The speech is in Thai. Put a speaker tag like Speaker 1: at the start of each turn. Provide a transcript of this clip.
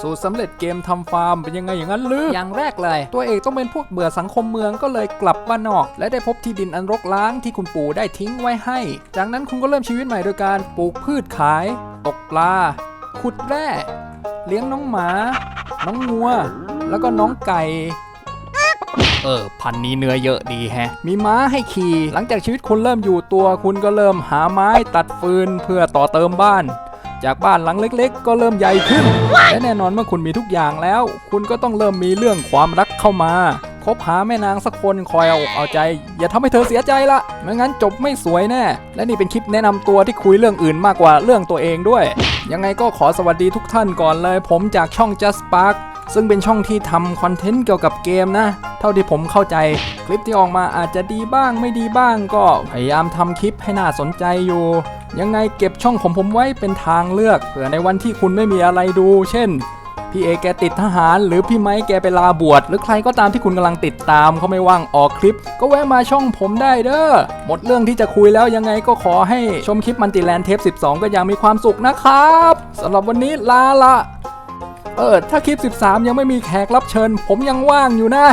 Speaker 1: สูตรสำเร็จเกมทำฟาร์มเป็นยังไงอย่างนั้นหรือ
Speaker 2: อย่างแรกเลย
Speaker 1: ตัวเอกต้องเป็นพวกเบื่อสังคมเมืองก็เลยกลับบ้านนอก และได้พบที่ดินอันรกร้างที่คุณปู่ได้ทิ้งไว้ให้ จากนั้นคุณก็เริ่มชีวิตใหม่โดยการปลูกพืชขาย ตกปลา ขุดแร่ เลี้ยงน้องหมา น้องงัว แล้วก็น้องไก่เออ พันธุ์นี้เนื้อเยอะดีแฮะ มีม้าให้ขี่ หลังจากชีวิตคุณเริ่มอยู่ตัว คุณก็เริ่มหาไม้ตัดฟืนเพื่อต่อเติมบ้าน จากบ้านหลังเล็กๆ ก็เริ่มใหญ่ขึ้น และแน่นอนเมื่อคุณมีทุกอย่างแล้ว คุณก็ต้องเริ่มมีเรื่องความรักเข้ามาคบหาแม่นางสักคนคอยเอาอกเอาใจ อย่าทำให้เธอเสียใจละไม่งั้นจบไม่สวยแน่ และนี่เป็นคลิปแนะนำตัวที่คุยเรื่องอื่นมากกว่าเรื่องตัวเองด้วย ยังไงก็ขอสวัสดีทุกท่านก่อนเลย ผมจากช่อง Just Spark ซึ่งเป็นช่องที่ทำคอนเทนต์เกี่ยวกับเกมนะ เท่าที่ผมเข้าใจคลิปที่ออกมาอาจจะดีบ้างไม่ดีบ้าง ก็พยายามทำคลิปให้น่าสนใจอยู่ ยังไงเก็บช่องของผมไว้เป็นทางเลือกเผื่อในวันที่คุณไม่มีอะไรดู เช่นพี่เอแกติดทหาร หรือพี่ไม้แกไปลาบวชหรือใครก็ตามที่คุณกำลังติดตามเขาไม่ว่างออกคลิป ก็แวะมาช่องผมได้เด้อหมดเรื่องที่จะคุยแล้วยังไงก็ขอให้ชมคลิปมันติแลนเทป 12 ก็ยังมีความสุขนะครับสำหรับวันนี้ลาละ เออถ้าคลิป 13 ยังไม่มีแขกรับเชิญ ผมยังว่างอยู่นะ